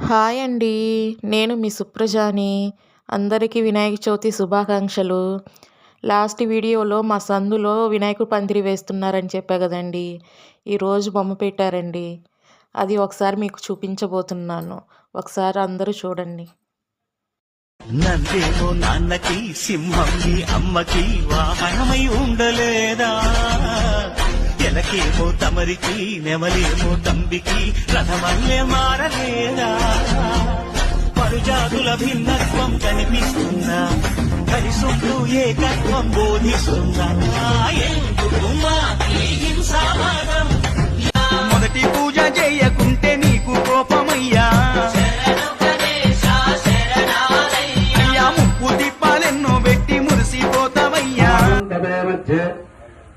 Hi అండి. నేను మీ సుప్రజాని. అందరికీ వినాయక చవితి శుభాకాంక్షలు. లాస్ట్ వీడియోలో మా సందులో వినాయకుడు పందిరి వేస్తున్నారని చెప్పా కదండి. ఈరోజు బొమ్మ పెట్టారండి. అది ఒకసారి మీకు చూపించబోతున్నాను. ఒకసారి అందరూ చూడండి. నందేమో నాన్నకి సింహం అమ్మకి వాహనమై ఉండలేదా? ఎలకేమో తమరికి నెమలేమో తంబికి రథమల్లే మారలేదా? పరుజాతుల భిన్నత్వం కనిపిస్తుందా కలిసుంటూ ఏకత్వం బోధిస్తుందా ఎందుకు మాకి హింసావాదం మొదటి పూజ చేయకుంటే నీకు కోపమయ్యా. అయ్యా ముప్పు దీపాలెన్నో పెట్టి మురిసిపోతావయ్యా.